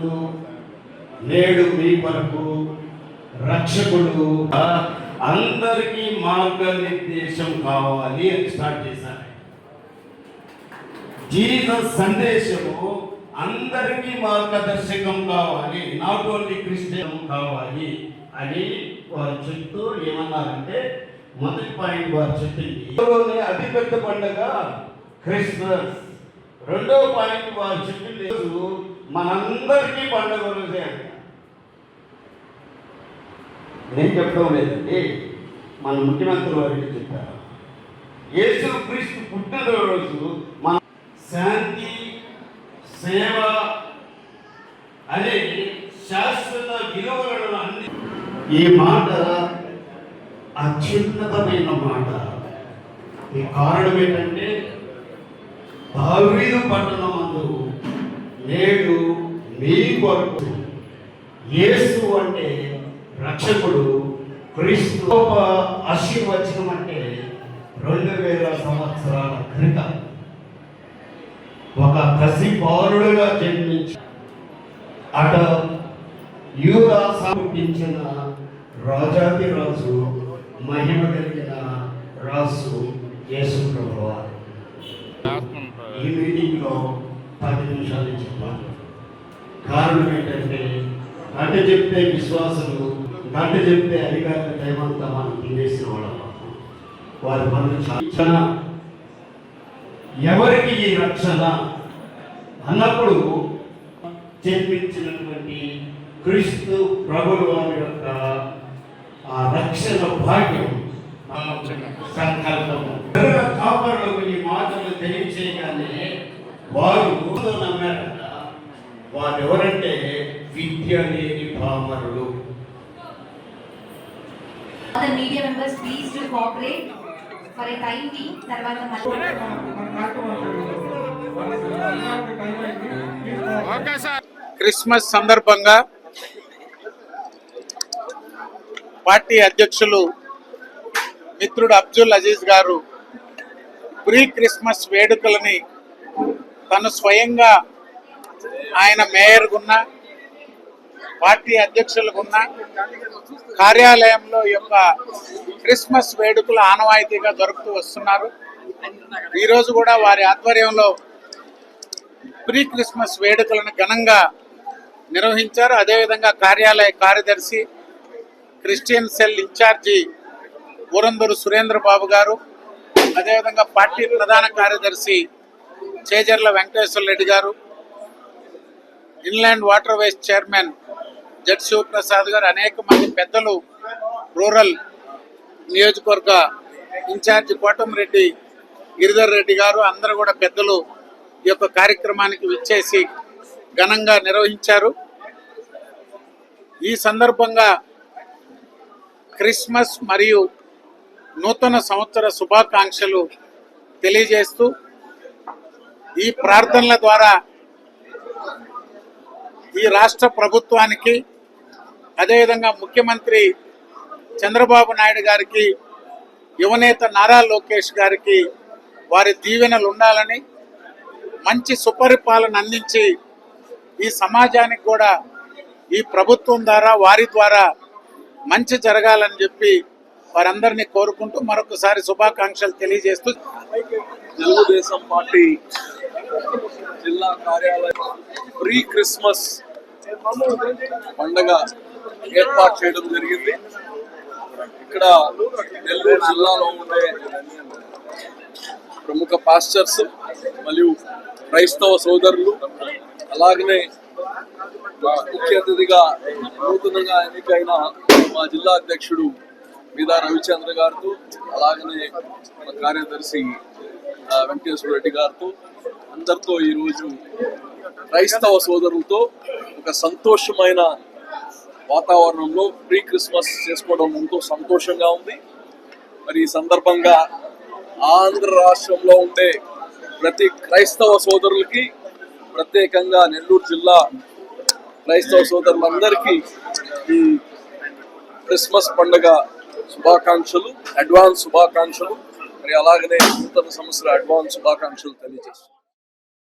ముందు నేడు మీ కొరకు రక్షకుడు. అందరికీ మార్గనిర్దేశం కావాలి అని స్టార్ట్ చేశారు. జీసస్ సందేశము అందరికీ మార్గదర్శకం కావాలి నాట్ ఓన్లీ క్రిస్టియన్ కావాలి అని వారు చెప్తూ ఏమన్నారంటే మొదటి పాయింట్ వారు చెప్పింది. అతిపెద్ద పండుగ క్రిస్మస్. రెండో పాయింట్ వారు చెప్పింది రోజు మనందరికీ పండుగ రోజే అంట. నేను చెప్పడం లేదండి. మన ముఖ్యమంత్రి వారికి చెప్పారు. యేసు క్రీస్తు పుట్టినరోజు మన శాంతి సేవ అనే శాశ్వత విలువలను అన్ని ఈ మాట అత్యున్నతమైన మాట. ఈ కారణం ఏంటంటే దావీదు పట్టణమందు నేడు మీ కొరకు యేసు అంటే రక్షకుడు క్రీస్తు ఆశీర్వచనం అంటే రెండు వేల సంవత్సరాల క్రితం ఒక కసి పౌరుడుగా జన్మించి అట యూదా సమర్పించిన రాజాది రాజు మహిమ కలిగిన రాజు యేసు ప్రభువారు ఈ మీటింగ్లో పది నిమిషాలు చెప్పాలి కారణం ఏంటంటే గంట చెప్తే విశ్వాసులు గంట చెప్తే అధికారుల టైమంతా మనం తినేసిన వాళ్ళం వారి పనులు చాలా ఎవరికి ఈ రక్షణ? అన్నప్పుడు జన్మించినటువంటి క్రీస్తు ప్రభుడు వారి యొక్క ఆ రక్షణ భాగ్యం సంకల్పము. కాపరులకు ఈ మాటలు తెలియచేయగానే వారు ఊరిలో నమ్మారట వారు ఎవరంటే విద్య లేని పామరులు Other media members, please do cooperate for a time being. తర్వాత మళ్ళీ క్రిస్మస్ సందర్భంగా పార్టీ అధ్యక్షులు మిత్రుడు అబ్దుల్ అజీజ్ గారు ప్రీ క్రిస్మస్ వేడుకలని తను స్వయంగా ఆయన మేయర్గున్న పార్టీ అధ్యక్షులుగున్న కార్యాలయంలో యొక్క క్రిస్మస్ వేడుకలు ఆనవాయితీగా జరుపుతూ వస్తున్నారు. ఈరోజు కూడా వారి ఆధ్వర్యంలో ప్రీ క్రిస్మస్ వేడుకలను ఘనంగా నిర్వహించారు. అదేవిధంగా కార్యాలయ కార్యదర్శి Christian cell incharge Urandur Surendra Babu garu అదేవిధంగా పార్టీ ప్రధాన కార్యదర్శి Chejarla Venkateswara Reddy garu inland water waste chairman Z Sivaprasad garu అనేక మంది పెద్దలు రూరల్ నియోజకవర్గ ఇన్ఛార్జి కోటమిరెడ్డి గిరిధర్ రెడ్డి గారు అందరూ కూడా పెద్దలు ఈ యొక్క కార్యక్రమానికి విచ్చేసి ఘనంగా నిర్వహించారు. ఈ సందర్భంగా క్రిస్మస్ మరియు నూతన సంవత్సర శుభాకాంక్షలు తెలియజేస్తూ ఈ ప్రార్థనల ద్వారా ఈ రాష్ట్ర ప్రభుత్వానికి అదేవిధంగా ముఖ్యమంత్రి చంద్రబాబు నాయుడు గారికి యువనేత నారా లోకేష్ గారికి వారి దీవెనలు ఉండాలని మంచి సుపరిపాలన అందించి ఈ సమాజానికి కూడా ఈ ప్రభుత్వం ద్వారా వారి ద్వారా మంచి జరగాలని చెప్పి వారందరినీ కోరుకుంటూ మరొకసారి శుభాకాంక్షలు తెలియజేస్తూ తెలుగుదేశం పార్టీ జిల్లా కార్యాలయం ప్రీ క్రిస్మస్ పండగ ఏర్పాటు చేయడం జరిగింది. ఇక్కడ నెల్లూరు జిల్లాలో ఉండే ప్రముఖ పాస్టర్స్ మరియు క్రైస్తవ సోదరులు అలాగనే ముఖ్య అతిథిగా నూతనంగా ఎన్నికైన మా జిల్లా అధ్యక్షుడు మీద రవిచంద్ర గారితో అలాగనే కార్యదర్శి వెంకటేశ్వర రెడ్డి గారితో అందరితో ఈరోజు క్రైస్తవ సోదరులతో ఒక సంతోషమైన వాతావరణంలో ప్రీ క్రిస్మస్ చేసుకోవడం ఎంతో సంతోషంగా ఉంది. మరి ఈ సందర్భంగా ఆంధ్ర రాష్ట్రంలో ఉండే ప్రతి క్రైస్తవ సోదరులకి ప్రత్యేకంగా నెల్లూరు జిల్లా క్రైస్తవ సోదరులందరికీ ఈ క్రిస్మస్ పండుగ శుభాకాంక్షలు అడ్వాన్స్ శుభాకాంక్షలు. మరి అలాగనే నూతన సంవత్సర అడ్వాన్స్ శుభాకాంక్షలు తెలియజేస్తున్నాను